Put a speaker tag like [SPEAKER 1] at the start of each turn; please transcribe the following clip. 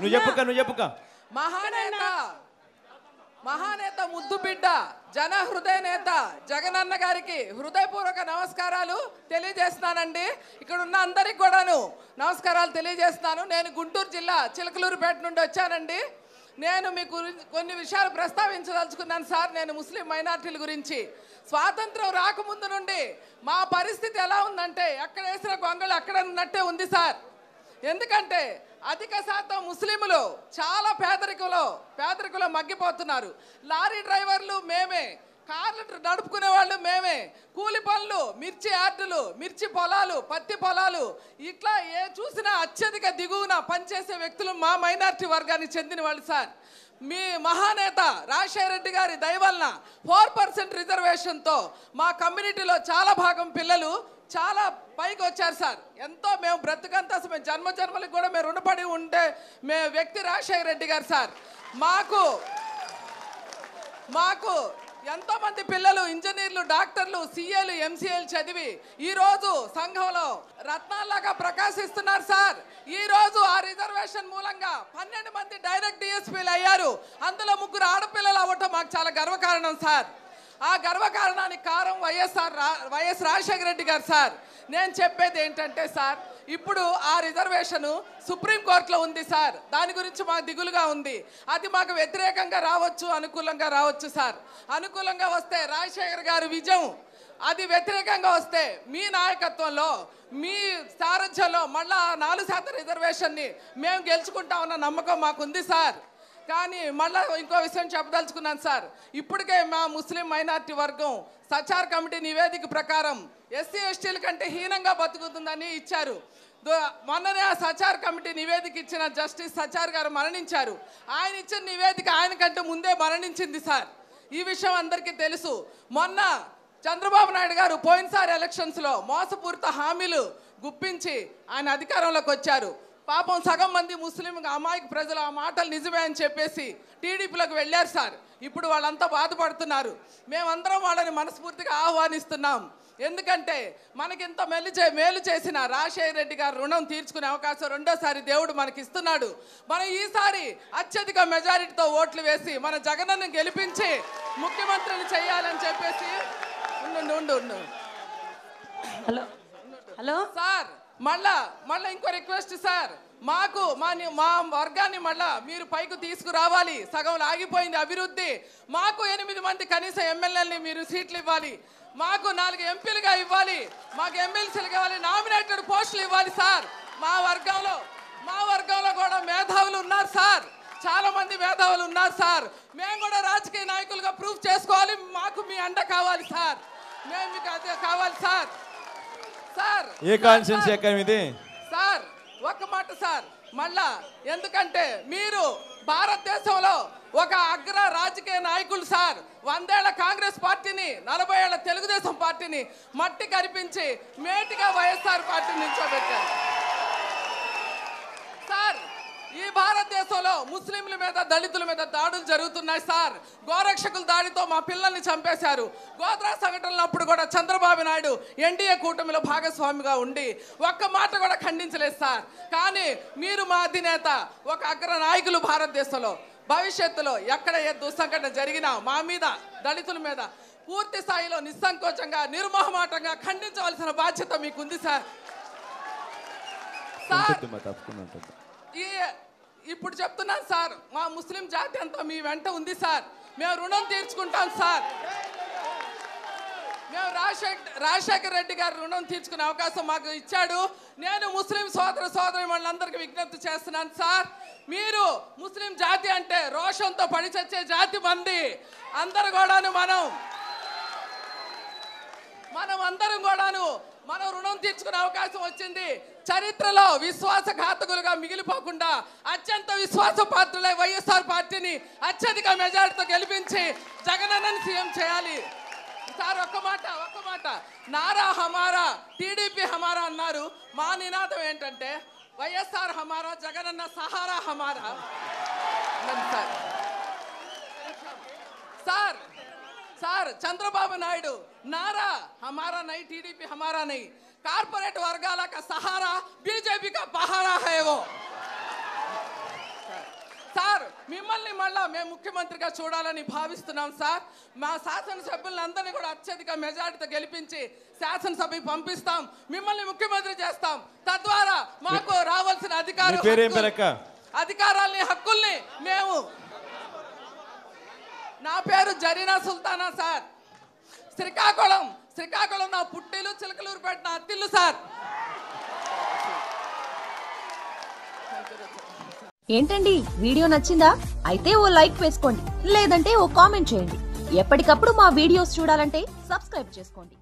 [SPEAKER 1] నువ్వు చెప్పుక నువ్వు చెప్పుక.
[SPEAKER 2] మహానేత. మహానేత ముద్దు బిడ్డ జన హృదయ నేత జగనన్న గారికి హృదయపూర్వక నమస్కారాలు తెలియజేస్తానండి ఇక్కడ ఉన్న అందరికి కూడాను నమస్కారాలు తెలియజేస్తాను నేను గుంటూరు జిల్లా చిలకలూరుపేట నుండి వచ్చానండి. నేను మీకు కొన్ని విషయాలు ప్రస్తావించదలుచుకున్నాను సార్. నేను ముస్లిం మైనార్టీల గురించి. స్వాతంత్రం రాకముందు నుండి మా పరిస్థితి ఎలా ఉందంటే ఎక్కడ వేసిన గొంగళి అక్కడ ఉన్నట్టే ఉంది సార్. ఎందుకంటే అధిక శాతం ముస్లింలు చాలా పేదరికంలో పేదరికంలో మగ్గిపోతున్నారు. లారీ డ్రైవర్లు మేమే కార్లు నడుపుకునే వాళ్ళు మేమే. కూలి పనులు మిర్చి యార్డులు మిర్చి పొలాలు పత్తి పొలాలు. ఇట్లా ఏ చూసినా అత్యధిక దిగువన పనిచేసే వ్యక్తులు మా మైనారిటీ వర్గానికి చెందిన వాళ్ళు సార్. మీ మహానేత రాజశేఖర రెడ్డి గారి దయవలన ఫోర్ పర్సెంట్ రిజర్వేషన్తో మా కమ్యూనిటీలో చాలా భాగం పిల్లలు చాలా పైకి వచ్చారు సార్. ఎంతో మేము బ్రతుకంతా మేము జన్మ జన్మలకు కూడా మేము రుణపడి ఉండే మే వ్యక్తి రాజశేఖర రెడ్డి గారు సార్. మాకు మాకు ఎంతో మంది పిల్లలు ఇంజనీర్లు డాక్టర్లు సీఏలు ఎంసీఏలు చదివి ఈ రోజు సంఘంలో రత్నాల్లాగా ప్రకాశిస్తున్నారు సార్. ఈ రోజు ఆ రిజర్వేషన్ మూలంగా పన్నెండు మంది డైరెక్ట్ డిఎస్పీలు అయ్యారు. అందులో ముగ్గురు ఆడపిల్లలు అవ్వటం మాకు చాలా గర్వకారణం సార్. ఆ గర్వకారణానికి కారణం వైఎస్ఆర్ రా- వైఎస్ రాజశేఖర రెడ్డి గారు సార్. నేను చెప్పేది ఏంటంటే సార్ ఇప్పుడు ఆ రిజర్వేషన్ సుప్రీంకోర్టులో ఉంది సార్. దాని గురించి మాకు దిగులుగా ఉంది. అది మాకు వ్యతిరేకంగా రావచ్చు అనుకూలంగా రావచ్చు సార్. అనుకూలంగా వస్తే రాజశేఖర్ గారు విజయం. అది వ్యతిరేకంగా వస్తే మీ నాయకత్వంలో మీ సారథ్యంలో మళ్ళా ఆ నాలుగు శాతం రిజర్వేషన్ని మేము గెలుచుకుంటామన్న నమ్మకం మాకుంది సార్. కానీ మళ్ళా ఇంకో విషయం చెప్పదలుచుకున్నాను సార్. ఇప్పటికే మా ముస్లిం మైనార్టీ వర్గం సచార్ కమిటీ నివేదిక ప్రకారం ఎస్సీ ఎస్టీల కంటే హీనంగా బతుకుతుందని ఇచ్చారు. మొన్ననే ఆ సచార్ కమిటీ నివేదిక ఇచ్చిన జస్టిస్ సచార్ గారు మరణించారు. ఆయన ఇచ్చిన నివేదిక ఆయన కంటే ముందే మరణించింది సార్. ఈ విషయం అందరికీ తెలుసు. మొన్న చంద్రబాబు నాయుడు గారు పోయినసారి ఎలక్షన్స్లో మోసపూరిత హామీలు గుప్పించి ఆయన అధికారంలోకి వచ్చారు. పాపం సగం మంది ముస్లిం అమాయక ప్రజలు ఆ మాటలు నిజమే అని చెప్పేసి టీడీపీలోకి వెళ్ళారు సార్. ఇప్పుడు వాళ్ళంతా బాధపడుతున్నారు. మేమందరం వాళ్ళని మనస్ఫూర్తిగా ఆహ్వానిస్తున్నాం. ఎందుకంటే మనకింత మెల్లి చే మేలు చేసిన రాజశేఖర రెడ్డి గారు రుణం తీర్చుకునే అవకాశం రెండోసారి దేవుడు మనకి ఇస్తున్నాడు మనం ఈసారి అత్యధిక మెజారిటీతో ఓట్లు వేసి మన జగనన్ను గెలిపించి ముఖ్యమంత్రిని చేయాలని చెప్పేసి ఉండు ఉండు ఉండు.
[SPEAKER 3] Hello hello.
[SPEAKER 2] సార్ మళ్ళా మళ్ళీ ఇంకో రిక్వెస్ట్ సార్ మాకు మా మా వర్గాన్ని మళ్ళా మీరు పైకి తీసుకురావాలి. సగం ఆగిపోయింది అభివృద్ధి. మాకు ఎనిమిది మంది కనీస ఎమ్మెల్యేలని మీరు సీట్లు ఇవ్వాలి. మాకు నాలుగు ఎంపీలుగా ఇవ్వాలి. మాకు ఎమ్మెల్సీలుగా ఇవ్వాలి నామినేటెడ్ పోస్టులు ఇవ్వాలి సార్ మా వర్గంలో మా వర్గంలో కూడా మేధావులు ఉన్నారు సార్ చాలా మంది మేధావులు ఉన్నారు సార్ మేము కూడా రాజకీయ నాయకులుగా ప్రూఫ్ చేసుకోవాలి. మాకు మీ అండ కావాలి సార్ మేము మీకు అదే కావాలి సార్ సార్
[SPEAKER 1] ఏ కాన్స్టిట్యున్సీ ఎక్కడ ఇది?
[SPEAKER 2] సార్ ఒక్క మాట సార్ మళ్ళా ఎందుకంటే మీరు భారతదేశంలో ఒక అగ్ర రాజకీయ నాయకులు సార్ వందేళ్ళ కాంగ్రెస్ పార్టీని నలభై ఏళ్ళ తెలుగుదేశం పార్టీని మట్టి కనిపించి మేటిగా వైఎస్ఆర్ పార్టీని నిల్చోబెట్టారు. భారతదేశంలో ముస్లింల మీద దళితుల మీద దాడులు జరుగుతున్నాయి సార్. గోరక్షకుల దాడితో మా పిల్లల్ని చంపేశారు. గోద్రా సంఘటనలప్పుడు కూడా చంద్రబాబు నాయుడు ఎన్డీఏ కూటమిలో భాగస్వామిగా ఉండి ఒక్క మాట కూడా ఖండించలేదు సార్. కానీ మీరు మా అధినేత ఒక అగ్ర నాయకులు భారతదేశంలో భవిష్యత్తులో ఎక్కడ ఏ దుస్సంఘటన జరిగినా మా మీద దళితుల మీద పూర్తి స్థాయిలో నిస్సంకోచంగా నిర్మోహమాటంగా ఖండించవలసిన బాధ్యత మీకుంది సార్. సార్ ఈ ఇప్పుడు చెప్తున్నాను సార్ మా ముస్లిం జాతి అంతా మీ వెంట ఉంది సార్. మేము రుణం తీర్చుకుంటాం సార్. మేము రాజశేఖర్ రాజశేఖర్ రెడ్డి గారు రుణం తీర్చుకునే అవకాశం మాకు ఇచ్చాడు. నేను ముస్లిం సోదర సోదరి వాళ్ళందరికీ విజ్ఞప్తి చేస్తున్నాను సార్. మీరు ముస్లిం జాతి అంటే రోషంతో పడిచచ్చే జాతి మంది. అందరు కూడాను మనం. మనం అందరం కూడా మనం రుణం తీర్చుకునే అవకాశం వచ్చింది. చరిత్రలో విశ్వాసఘాతకులుగా మిగిలిపోకుండా అత్యంత విశ్వాస పాత్రులై వైఎస్ఆర్ పార్టీని అత్యధిక మెజారిటీతో గెలిపించి జగనన్నని సీఎం చేయాలి. సార్ ఒక్క మాట ఒక్క మాట. నారా హమారా టీడీపీ హమారా అన్నారు. మా నినాదం ఏంటంటే వైఎస్ఆర్ హమారా జగనన్న సహారా హమారా. Sir sir sir Chandrababu Naidu Nara హమారా నై టీడీపీ హమారా నై. కార్పొరేట్ వర్గాల సహారా బీజేపీ కా పహారా హేవో. సార్ మిమ్మల్ని మళ్ళా మేము ముఖ్యమంత్రిగా చూడాలని భావిస్తున్నాం సార్. మా శాసనసభ్యులందరినీ కూడా అత్యధిక మెజార్టీతో గెలిపించి శాసనసభకి పంపిస్తాం. మిమ్మల్ని ముఖ్యమంత్రి చేస్తాం. తద్వారా మాకు రావాల్సిన అధికారం అధికారాల్ని హక్కుల్ని మేము నా పేరు జరీనా సుల్తానా సార్. శ్రీకాకుళం శ్రీకాకుళం నా పుట్టిల్లు చిలకలూరు పెట్టిన అత్తిల్లు సార్.
[SPEAKER 4] ఏంటండి? వీడియో నచ్చిందా? అయితే ఓ లైక్ వేసుకోండి. లేదంటే ఓ కామెంట్ చేయండి. ఎప్పటికప్పుడు మా వీడియోస్ చూడాలంటే సబ్స్క్రైబ్ చేసుకోండి.